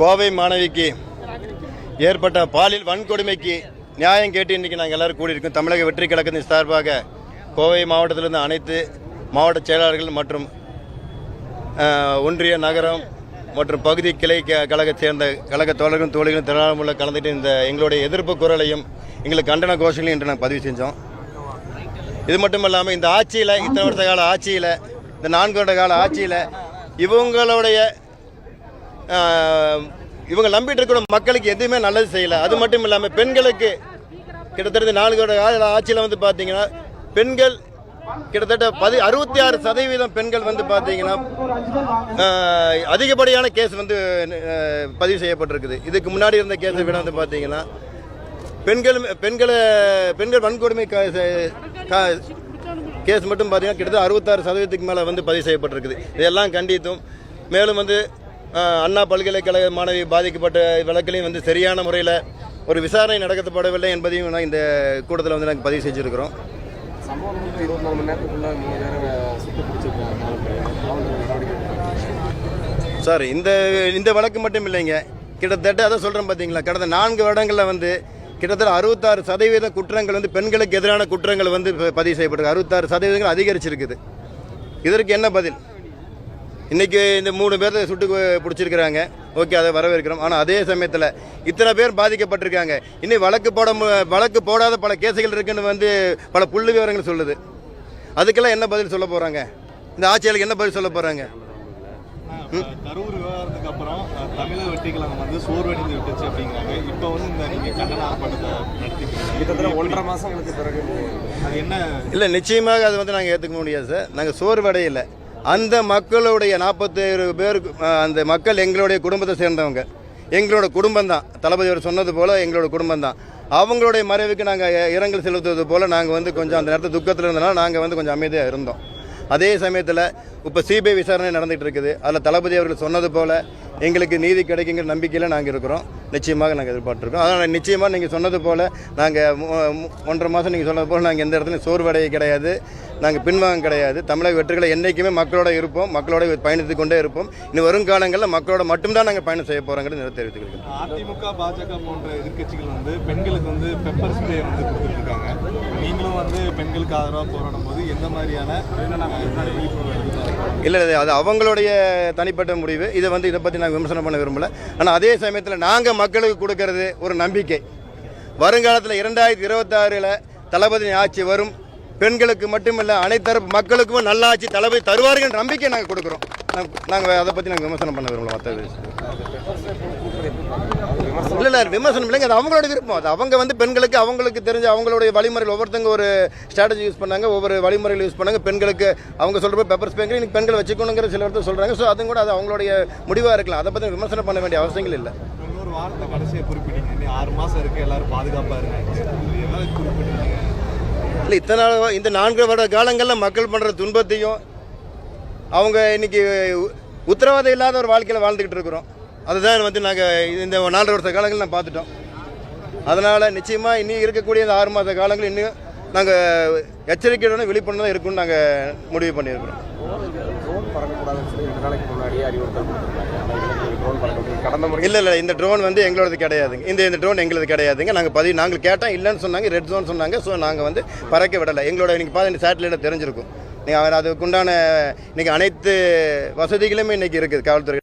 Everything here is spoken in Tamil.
கோவை மாணவிக்கு ஏற்பட்ட பாலியல் வன்கொடுமைக்கு நியாயம் கேட்டு இன்றைக்கி நாங்கள் எல்லோரும் கூடியிருக்கோம். தமிழக வெற்றி கழகத்தின் சார்பாக கோவை மாவட்டத்திலிருந்து அனைத்து மாவட்ட செயலாளர்கள் மற்றும் ஒன்றிய நகரம் மற்றும் பகுதி கிளை க- கழகத்தை சேர்ந்த கழக தோழர்களும் தோழிகளும் திரணாமுள்ள கலந்துட்டு இந்த எங்களுடைய எதிர்ப்பு குரலையும் எங்களுக்கு கண்டன கோஷங்களையும் இன்று நாங்கள் பதிவு செஞ்சோம். இது மட்டும் இல்லாமல் இந்த ஆட்சியில் இத்தனை வருஷ கால ஆட்சியில் இந்த நான்கு வருட கால ஆட்சியில் இவங்களுடைய இவங்க நம்பிட்டு இருக்கிற மக்களுக்கு எதுவுமே நல்லது செய்யலை. அது மட்டும் இல்லாமல் பெண்களுக்கு கிட்டத்தட்ட நான்கு கால ஆட்சியில் வந்து பார்த்தீங்கன்னா பெண்கள் கிட்டத்தட்ட பதி அறுபத்தி ஆறு சதவீதம் பெண்கள் வந்து பார்த்தீங்கன்னா அதிகப்படியான கேஸ் வந்து பதிவு செய்யப்பட்டிருக்குது. இதுக்கு முன்னாடி இருந்த கேஸை விட வந்து பார்த்தீங்கன்னா பெண்கள் பெண்களை பெண்கள் வன்கொடுமை கேஸ் மட்டும் பார்த்தீங்கன்னா கிட்டத்தட்ட அறுபத்தாறு சதவீதத்துக்கு மேலே வந்து பதிவு செய்யப்பட்டிருக்குது. இதெல்லாம் கண்டித்தும் மேலும் வந்து அண்ணா பல்கலைக்கழக மாணவி பாதிக்கப்பட்ட வழக்கிலையும் வந்து சரியான முறையில் ஒரு விசாரணை நடத்தப்படவில்லை என்பதையும் நான் இந்த கூட்டத்தில் வந்து நாங்கள் பதிவு செஞ்சுருக்கிறோம். சார் இந்த இந்த வழக்கு மட்டும் இல்லைங்க. கிட்டத்தட்ட அதை சொல்கிறேன் பார்த்தீங்களா கடந்த நான்கு வருடங்களில் வந்து கிட்டத்தட்ட அறுபத்தாறு சதவீத குற்றங்கள் வந்து பெண்களுக்கு எதிரான குற்றங்கள் வந்து பதிவு செய்யப்பட்டிருக்கு. அறுபத்தாறு சதவீதங்கள் அதிகரிச்சிருக்குது. இதற்கு என்ன பதில்? இன்னைக்கு இந்த மூணு பேர் சுட்டு பிடிச்சிருக்கிறாங்க. ஓகே அதை வரவேற்கிறோம். ஆனால் அதே சமயத்தில் இத்தனை பேர் பாதிக்கப்பட்டிருக்காங்க. இன்னும் வழக்கு போட வழக்கு போடாத பல கேசுகள் இருக்குன்னு வந்து பல புள்ளி விவரங்கள் சொல்லுது. அதுக்கெல்லாம் என்ன பதில் சொல்ல போகிறாங்க இந்த ஆட்சியாளருக்கு என்ன பதில் சொல்ல போகிறாங்க கரூர் விவகாரத்துக்கு அப்புறம் தமிழக வெற்றிக்கழகம் வந்து சோர்வடைந்து விட்டுச்சு அப்படிங்கிறாங்க. இப்போ வந்து இந்த நீங்க கண்டன ஆர்ப்பாட்டத்தை நடத்திக்கிறீங்க. கிட்டத்தட்ட ஒன்றரை மாசங்களுக்கு பிறகு. அது என்ன? இல்லை நிச்சயமாக அது வந்து நாங்கள் ஏற்றுக்க முடியாது சார். நாங்கள் சோர்வடையலை. அந்த மக்களுடைய நாற்பத்தேழு பேருக்கு அந்த மக்கள் எங்களுடைய குடும்பத்தை சேர்ந்தவங்க. எங்களோட குடும்பம் தான் தளபதி அவர் சொன்னது போல் எங்களோட குடும்பம் தான் அவங்களுடைய மறைவுக்கு நாங்கள் இரங்கல் செலுத்துவது போல் நாங்கள் வந்து கொஞ்சம் அந்த நேரத்தில் துக்கத்தில் இருந்தனால நாங்கள் வந்து கொஞ்சம் அமைதியாக இருந்தோம். அதே சமயத்தில் இப்போ சிபிஐ விசாரணை நடந்துகிட்டு இருக்குது. அதில் தளபதி அவர்கள் சொன்னது போல் எங்களுக்கு நீதி கிடைக்குங்கிற நம்பிக்கையில் நாங்கள் இருக்கிறோம். நிச்சயமாக நாங்கள் எதிர்பார்த்துருக்கோம். அதனால் நிச்சயமாக நீங்கள் சொன்னது போல் நாங்கள் ஒன்றரை மாதம் நீங்கள் சொன்னது போல் நாங்கள் எந்த இடத்துலையும் சோர்வடைய கிடையாது. நாங்கள் பின்வாங்க கிடையாது. தமிழக வெற்றிகளை என்றைக்குமே மக்களோட இருப்போம். மக்களோட பயணித்து கொண்டே இருப்போம். இனி வருங்காலங்களில் மக்களோட மட்டும்தான் நாங்கள் பயணம் செய்ய போகிறோங்கிறது தெரிவித்துக்கிறோம் அதிமுக பாஜக போன்ற எதிர்க்கட்சிகள் வந்து பெண்களுக்கு வந்து பெப்பர் ஸ்ப்ரே வந்து கொடுத்துருக்காங்க நீங்களும் வந்து பெண்களுக்கு ஆதரவாக போராடும் போது எந்த மாதிரியான விழிப்புணர்வு இல்லை அது அவங்களுடைய தனிப்பட்ட முடிவு. இதை வந்து இதை பற்றி நாங்கள் விமர்சனம் பண்ண விரும்பல. ஆனால் அதே சமயத்தில் நாங்கள் மக்களுக்கு கொடுக்கறது ஒரு நம்பிக்கை. வருங்காலத்தில் இரண்டாயிரத்தி இருபத்தாறில் தளபதி ஆட்சி வரும். பெண்களுக்கு மட்டுமில்லை அனைத்தரப்பு மக்களுக்கும் நல்ல ஆட்சி தளபதி தருவார்கள் நம்பிக்கை நாங்கள் கொடுக்குறோம். நாங்கள் அதை பற்றி நாங்கள் விமர்சனம் பண்ண விரும்பல மற்ற இல்லை விமர்சனம் இல்லைங்க. அது அவங்களோட விருப்பம். அது அவங்க வந்து பெண்களுக்கு அவங்களுக்கு தெரிஞ்ச அவங்களுடைய வழிமுறைகள் ஒவ்வொருத்தங்க ஒரு ஸ்ட்ராட்டஜி யூஸ் பண்ணாங்க ஒவ்வொரு வழிமுறைகள் யூஸ் பண்ணாங்க. பெண்களுக்கு அவங்க சொல்கிறப்ப பெப்பர் ஸ்பேங்கில் இன்னைக்கு பெண்கள் வச்சுக்கணுங்கிற சில இடத்துல சொல்கிறாங்க ஸோ அதுவும் கூட அது அவங்களுடைய முடிவாக இருக்கலாம். அதை பற்றி விமர்சனம் பண்ண வேண்டிய அவசியங்கள் இல்லை. இன்னொரு வார்த்தை கடைசியாக குறிப்பிட்டீங்க. இன்னும் ஆறு மாதம் இருக்கு எல்லாரும் பாதுகாப்பாக இருங்க எதாவது குறிப்பிட்டீங்க? இல்லை இத்தனை இந்த நான்கு வருட காலங்களில் மக்கள் பண்ணுற துன்பத்தையும் அவங்க இன்னைக்கு உத்தரவாதம் இல்லாத ஒரு வாழ்க்கையில் வாழ்ந்துக்கிட்டு இருக்கிறோம். அதுதான் வந்து நாங்கள் இந்த நாலரை வருஷ காலங்கள் நான் பார்த்துட்டோம். அதனால் நிச்சயமாக இன்னும் இருக்கக்கூடிய இந்த ஆறு மாத காலங்கள் இன்னும் நாங்கள் எச்சரிக்கையுடன் விழிப்புணர்வு இருக்கும்னு நாங்கள் முடிவு பண்ணியிருக்கிறோம். இல்லை இல்லை இந்த ட்ரோன் வந்து எங்களோடது கிடையாதுங்க. இந்த இந்த ட்ரோன் எங்களது கிடையாதுங்க. நாங்கள் பதிவு நாங்கள் கேட்டோம் இல்லைன்னு சொன்னாங்க ரெட் ஜோன் சொன்னாங்க. ஸோ நாங்கள் வந்து பறக்க விடலை. எங்களோட இன்றைக்கி பார்த்து சேட்டலைட்டை தெரிஞ்சிருக்கும். நீங்கள் அவர் அதுக்குண்டான இன்னைக்கு அனைத்து வசதிகளுமே இன்னைக்கு இருக்குது. காவல்துறை